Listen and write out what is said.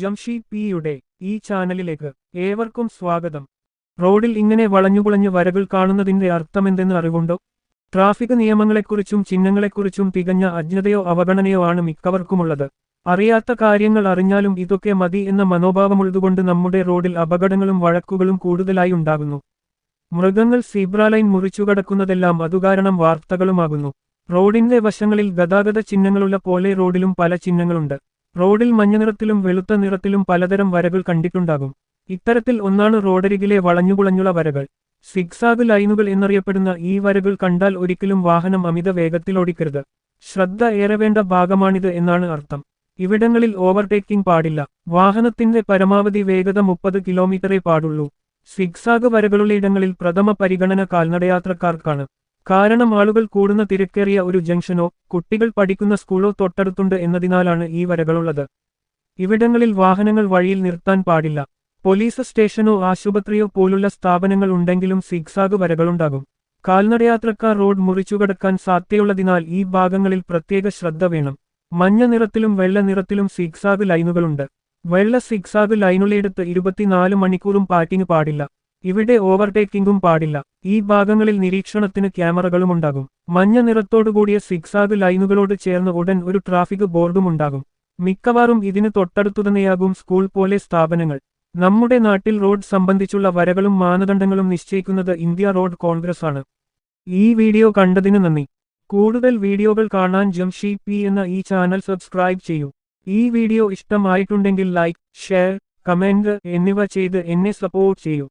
ജംഷി പിയുടെ ഈ ചാനലിലേക്ക് ഏവർക്കും സ്വാഗതം. റോഡിൽ ഇങ്ങനെ വളഞ്ഞുപുളഞ്ഞു വരകൾ കാണുന്നതിന്റെ അർത്ഥമെന്തെന്ന് അറിവുണ്ടോ? ട്രാഫിക് നിയമങ്ങളെക്കുറിച്ചും ചിഹ്നങ്ങളെക്കുറിച്ചും തികഞ്ഞ അജ്ഞതയോ അവഗണനയോ ആണ് മിക്കവർക്കുമുള്ളത്. അറിയാത്ത കാര്യങ്ങൾ അറിഞ്ഞാലും ഇതൊക്കെ മതി എന്ന മനോഭാവമുള്ളതുകൊണ്ട് നമ്മുടെ റോഡിൽ അപകടങ്ങളും വഴക്കുകളും കൂടുതലായി ഉണ്ടാകുന്നു. മൃഗങ്ങൾ സീബ്രാലൈൻ മുറിച്ചുകടക്കുന്നതെല്ലാം അതുകാരണം വാർത്തകളുമാകുന്നു. റോഡിന്റെ വശങ്ങളിൽ ഗതാഗത ചിഹ്നങ്ങളുള്ള പോലെ റോഡിലും പല ചിഹ്നങ്ങളുണ്ട്. റോഡിൽ മഞ്ഞനിറത്തിലും വെളുത്ത നിറത്തിലും പലതരം വരകൾ കണ്ടിട്ടുണ്ടാകും. ഇത്തരത്തിൽ ഒന്നാണ് റോഡരികിലെ വളഞ്ഞുകുളഞ്ഞുള്ള വരകൾ. സിഗ്സാഗ് ലൈനുകൾ എന്നറിയപ്പെടുന്ന ഈ വരകൾ കണ്ടാൽ ഒരിക്കലും വാഹനം അമിത വേഗത്തിൽ ഓടിക്കരുത്. ശ്രദ്ധ ഏറെ വേണ്ട ഭാഗമാണിത് എന്നാണ് അർത്ഥം. ഇവിടങ്ങളിൽ ഓവർടേക്കിംഗ് പാടില്ല. വാഹനത്തിന്റെ പരമാവധി വേഗത മുപ്പത് കിലോമീറ്ററേ പാടുള്ളൂ. സിഗ്സാഗ് വരകളുള്ള ഇടങ്ങളിൽ പ്രഥമ പരിഗണന കാൽനടയാത്രക്കാർക്കാണ്. കാരണം ആളുകൾ കൂടുന്ന തിരക്കേറിയ ഒരു ജംഗ്ഷനോ കുട്ടികൾ പഠിക്കുന്ന സ്കൂളോ തൊട്ടടുത്തുണ്ട് എന്നതിനാലാണ് ഈ വരകളുള്ളത്. ഇവിടങ്ങളിൽ വാഹനങ്ങൾ വഴിയിൽ നിർത്താൻ പാടില്ല. പോലീസ് സ്റ്റേഷനോ ആശുപത്രിയോ പോലുള്ള സ്ഥാപനങ്ങൾ ഉണ്ടെങ്കിലും സിഗ്സാഗ് വരകളുണ്ടാകും. കാൽനടയാത്രക്കാർ റോഡ് മുറിച്ചുകടക്കാൻ സാധ്യതയുള്ളതിനാൽ ഈ ഭാഗങ്ങളിൽ പ്രത്യേക ശ്രദ്ധ വേണം. മഞ്ഞ നിറത്തിലും വെള്ള നിറത്തിലും സിഗ്സാഗ് ലൈനുകളുണ്ട്. വെള്ള സിഗ്സാഗ് ലൈനുള്ളയിടത്ത് ഇരുപത്തിനാല് മണിക്കൂറും പാറ്റിന് പാടില്ല. ഇവിടെ ഓവർടേക്കിംഗും പാടില്ല. ഈ ഭാഗങ്ങളിൽ നിരീക്ഷണത്തിന് ക്യാമറകളും ഉണ്ടാകും. മഞ്ഞ നിറത്തോടുകൂടിയ സിക്സാഗ് ലൈനുകളോട് ചേർന്ന് ഉടൻ ഒരു ട്രാഫിക് ബോർഡും ഉണ്ടാകും. മിക്കവാറും ഇതിന് തൊട്ടടുത്തുതന്നെയാകും സ്കൂൾ പോലെ സ്ഥാപനങ്ങൾ. നമ്മുടെ നാട്ടിൽ റോഡ് സംബന്ധിച്ചുള്ള വരകളും മാനദണ്ഡങ്ങളും നിശ്ചയിക്കുന്നത് ഇന്ത്യ റോഡ് കോൺഗ്രസ് ആണ് ഈ വീഡിയോ കണ്ടതിന് നന്ദി. കൂടുതൽ വീഡിയോകൾ കാണാൻ ജംഷി പി എന്ന ഈ ചാനൽ സബ്സ്ക്രൈബ് ചെയ്യൂ. ഈ വീഡിയോ ഇഷ്ടമായിട്ടുണ്ടെങ്കിൽ ലൈക്ക് ഷെയർ കമന്റ് എന്നിവ ചെയ്ത് എന്നെ സപ്പോർട്ട് ചെയ്യൂ.